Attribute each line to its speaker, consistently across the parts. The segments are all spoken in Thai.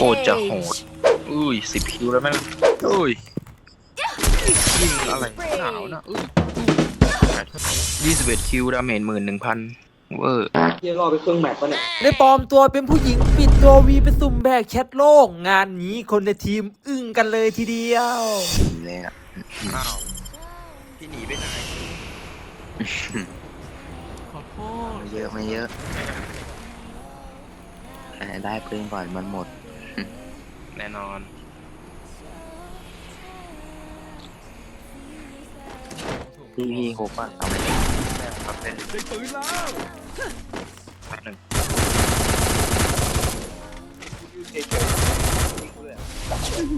Speaker 1: ตรจะโหด อุ้ยสิบคิวแล้วแม่งอุ้ยยิงอะไรหนาวนะอุ้ยยี่สิบเอ็ดคิวดาเมจหมื่นหนึ่งพันเวอร์
Speaker 2: เยี่ยรอไปเครื่องแมปปะเนี่ย
Speaker 3: ได้ปลอมตัวเป็นผู้หญิงปิดตัววีไปสุ่มแบกแชทโลก งานนี้คนในทีมอึ้งกันเลยทีเดียว
Speaker 1: เลยอะอ้าวพี่หนีไปไหน
Speaker 3: ขอโทษ
Speaker 4: ไม่เยอะไม่เยอะแต่ได้ปืนก่อนมันหมด
Speaker 1: แน่นอน
Speaker 4: พี่พี่โคป่ะทำไม
Speaker 1: ครับเป็นได้ปืนแล้วแป๊บหนึ่ง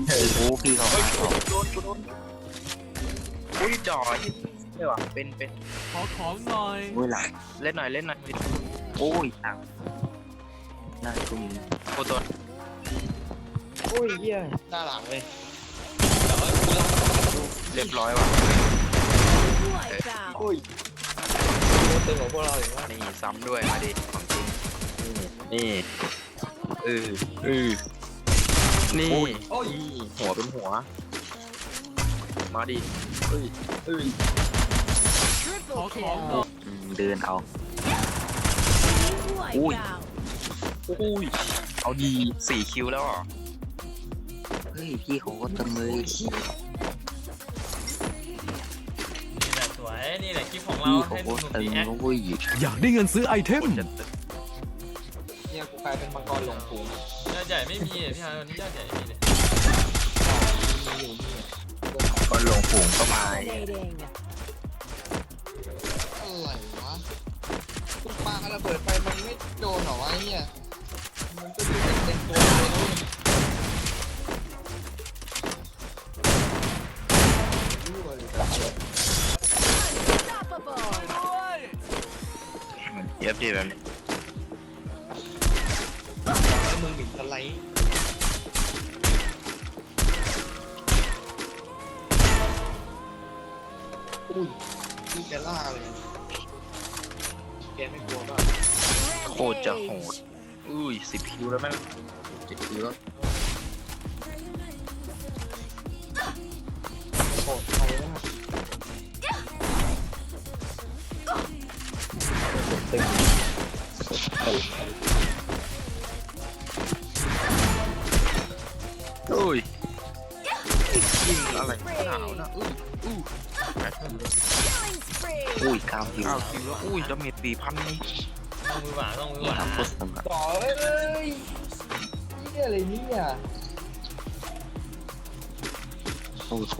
Speaker 1: เฮ้ย
Speaker 4: โอ้พี่เขา
Speaker 1: เฮ้ย
Speaker 4: หา
Speaker 1: โดนโดนโดนอุ้ยจ่อยใช่ป่ะเป็นเป็น
Speaker 3: ขอของหน่อย
Speaker 4: โอ้ยหลัง
Speaker 1: เล่นหน่อยเล่นหน่อย
Speaker 4: โอ้ยหลังหน้าตุ้ม
Speaker 1: โคตัว
Speaker 2: โอ้ยเยี่ยหน้าหลังเลย
Speaker 1: เรียบร้อยว่ะ
Speaker 2: โอ้ยเต็มของพวกเราอย่างว่า
Speaker 1: นี่ซ้ำด้วยมาดิของจริงนี่เออเออนี่นี่หัวเป็นหัว มาดิเอ้ยเอ้ย
Speaker 3: ขอของหน่อย
Speaker 4: อืมเดินเอา
Speaker 1: อุ้ยอุ้ยเอาดีสี่คิวแล้วเหรอ
Speaker 4: เฮ้ยพี่เขาก็ตะมือ
Speaker 3: นี่แหละสวย นี่แหละคลิปของเรา
Speaker 4: พี่เขา
Speaker 3: ให้
Speaker 4: ก็
Speaker 3: หนุ่ม
Speaker 4: ตึ
Speaker 3: ดี
Speaker 4: ง
Speaker 3: แอค
Speaker 4: ก็วุ้ย
Speaker 5: อยากได้เงินซื้อไอเทม
Speaker 1: คนจะตึก
Speaker 2: เนี่ยกูกลายเป็นมังกรหลงฝูง
Speaker 3: ยอดใหญ่ไม่มีอะพี่ฮาร์วันนี้ยอดใหญ่ไม่มีเลย
Speaker 2: มีอยู่นี่
Speaker 1: ก็ลงฝูงก็มา
Speaker 2: อะไรวะกูปาระเบิดไปมันไม่โดนเหรอวะไอ้เนี่ยมันก็ดูเต็มตัวเลยนะเว้ย เย็บ
Speaker 1: ดีแบบนี้
Speaker 2: แล้วมึงหมิ่นสไลด์อุ้ยนี่แกล่าเลยแกไม่กลัวป่ะ
Speaker 1: โคตรจะโหด อุ้ยสิบคิวแล้วแม่ง
Speaker 4: เจ็ดคิวแล้ว
Speaker 2: โหดใคร
Speaker 1: อุ้ยยิงอะไรหนาวนะอุ้ยอู้
Speaker 4: อุ้ยเก้าคิว
Speaker 1: เก้าคิวแล้วอุ้ยดาเมจสี่พันนี่
Speaker 3: ต้องมือหวานต้องมือหวา
Speaker 4: ทำโคต
Speaker 3: น
Speaker 4: รสนุก
Speaker 2: ต่อเอ้ยนี่อะไรเนี่ย
Speaker 4: โอ้โห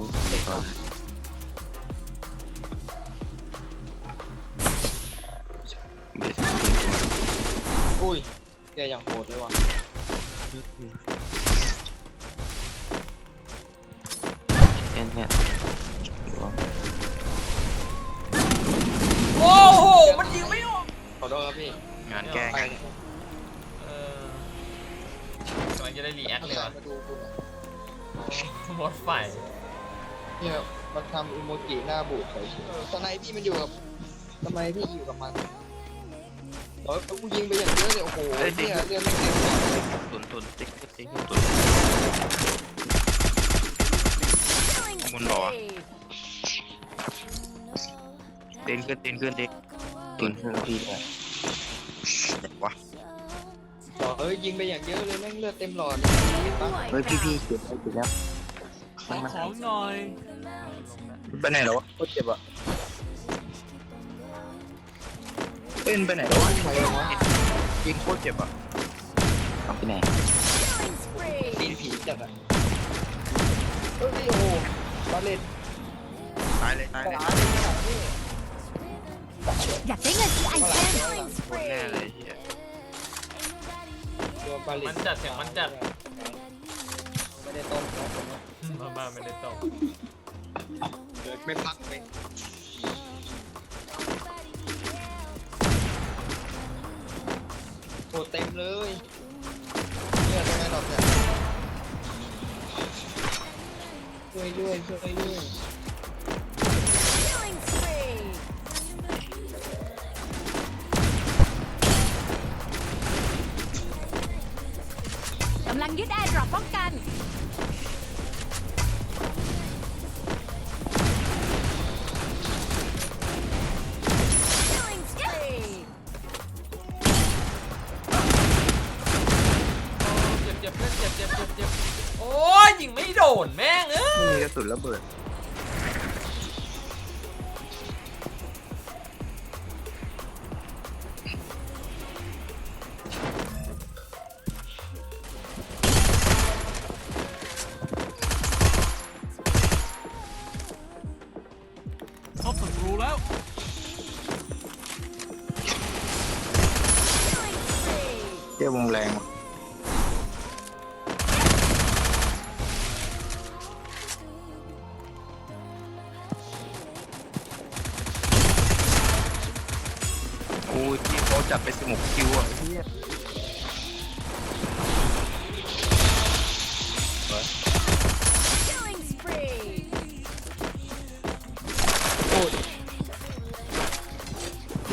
Speaker 4: อุ้
Speaker 2: ยแกอย่างโหดเลยว่ะ
Speaker 4: แค่เนี้ยอยู่ว่า
Speaker 3: โอ้โห มันยิงไม่ออก
Speaker 2: ขอโทษครับพี่
Speaker 1: งานแก้
Speaker 2: ไป
Speaker 1: งาน
Speaker 3: เออกำลังจะได้รีแอค
Speaker 2: เอา
Speaker 3: เลย
Speaker 2: แส
Speaker 3: ว่ะ
Speaker 2: งมาดูคุณหน่อย
Speaker 3: หมดไฟ
Speaker 2: เนี่ยมันทำอิโมจิหน้าบูดใส่ตอนไหนพี่มันอยู่กับทำไมพี่อยู่กับมัน โอ้ยกูยิงไปอย่างเยอะเลยโอ้โหเนี่ยเรื่องไม่เต็มเลย
Speaker 1: ตุนตุนติ๊กติ๊กติ๊กตุนมุนบอกว่าเต้นขึ้นเต้นขึ้นเต้น
Speaker 4: ตุนเพื่อนพี่ด้วย
Speaker 1: วะ
Speaker 2: ต่อเอ้ยยิงไปอย่างเยอะเลยแม่งเลือดเต็มหลอดปะ
Speaker 4: เฮ้ยพี่พี่เจ็บไปเจ็บแล้ว
Speaker 3: ขอของหน่อย
Speaker 1: ไปไหนแล้ววะโคตรเจ็บอะ เต้นไปไหนแล้ววะ
Speaker 2: ใครวะ
Speaker 1: ยิงโคตรเจ็บอะ
Speaker 4: เอาไปไหน
Speaker 2: ตีนผีจัดอะเฮ้ยโอ้โหบาเลต
Speaker 1: ตายเลยตายเลย
Speaker 2: ตายเลยขนาดนี้
Speaker 6: อยากได้เงินซื้อไอเทม
Speaker 1: โคตรแน่เลยเฮีย
Speaker 2: โดนบาเลต
Speaker 3: มันจัดเสียงมันจัด
Speaker 2: ไม่ได้ต้มนะผมว่า
Speaker 3: มาบ้าไม่ได้ตก
Speaker 2: ไม่พักเลย วยด้วยช่วยด้วย
Speaker 6: กำลังยึดแอร์กรอบป้องกัน Killing spree
Speaker 3: เจ็บเจ็บเจ็บเจ็บเจ็บเจ็บเจ็บโอ้ ยิงไม่โดนแม่งเอ้ย
Speaker 1: มีกระสุนระเบิด จับไปสมุกคิวอะเฮีย
Speaker 6: Killing spree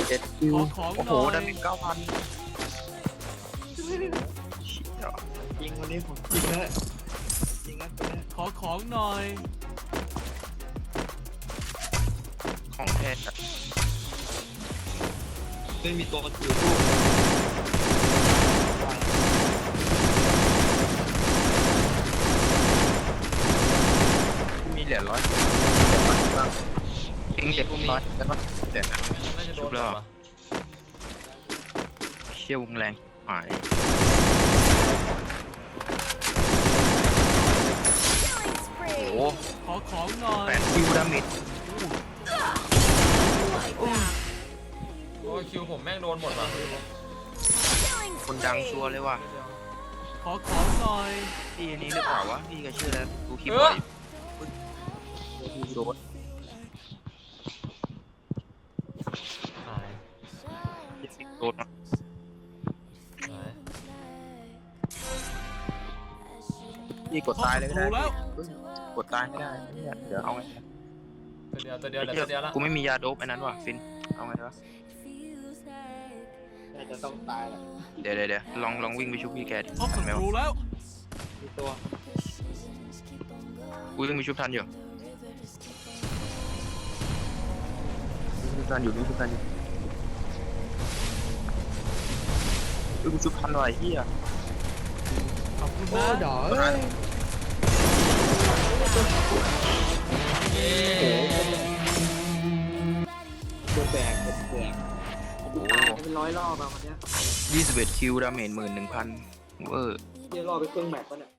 Speaker 1: เจ็ดคิว
Speaker 5: ขอของ
Speaker 1: โอ้โห
Speaker 5: น่อย
Speaker 1: ดาเมจเก้าพัน
Speaker 2: ยิงวันนี้ผมยิงแล้วยิงแล้วตัวเนี้ย
Speaker 5: ขอของหน่อย
Speaker 1: ของแท้จัด
Speaker 2: ไม่มีตัวถือลูก
Speaker 1: มีเหรียญร้อยเองเจ็ดร้อยแล้วก็เดี๋ยวนะ
Speaker 3: น่าจะโดน
Speaker 1: ชุบแล้ว
Speaker 3: ว่ะ
Speaker 1: เชี่ยววงแรงหาย
Speaker 6: Killing
Speaker 1: โอ้
Speaker 6: spree
Speaker 1: โห
Speaker 5: ขอของหน่อย
Speaker 1: แปดคิวดาเมจ
Speaker 3: โอ้ย คิวผมแม่งโดนหมดว่ะ
Speaker 6: Killing
Speaker 1: คนดังชัวร์เลยว่ะ
Speaker 5: ขอของหน่อย
Speaker 1: พี่อันนี้หรือเปล่าวะพี่ก็ชื่อแล้วดูคลิป
Speaker 3: เอ
Speaker 1: บ่
Speaker 3: อ
Speaker 1: อยพี่โดน
Speaker 3: หาย
Speaker 1: โดน
Speaker 3: หาย
Speaker 1: พี่กดตายเลยก็ได้
Speaker 5: พบศัตรูแล้ว
Speaker 1: เฮ้ยกดตายไม่ได้เนี่ยเดี๋ยวเอาไง
Speaker 3: ตัวเดียวตัวเดียวเหลือตัวเดียวละ
Speaker 1: กูไม่มียาโดบอันนั้นว่ะฟินเอาไงวะ
Speaker 2: น่าจะต้องตายแหละ
Speaker 1: เดี๋ยวเดี๋ยวเดี๋ยวลองลองวิ่งไปชุบพี่แกดิ
Speaker 5: พบ
Speaker 1: ทั
Speaker 5: ศั
Speaker 1: นไหม
Speaker 5: ตรู
Speaker 1: วะ
Speaker 5: แล้ว
Speaker 2: มีตัว
Speaker 1: กูวิ่งไปชุบทันอยู่วิ่งชุบทันอยู่วิ่งชุบทันอยู่วิ่งชุบทันหน่อยเฮีย
Speaker 5: ขอบคุณ
Speaker 2: โอ้
Speaker 5: นะ
Speaker 2: ดอเอ้ย
Speaker 3: เย้
Speaker 2: ตัวแบกตัวแบก
Speaker 1: โอ้โห
Speaker 2: ตายเป็นร้อยรอบอะวันเนี้ย
Speaker 1: ยี่สิบเอ็ดคิวดาเมจหมื่นหนึ่งพันเวอร์
Speaker 2: เยี่ยรอบไปเครื่องแมปปะเนี่ย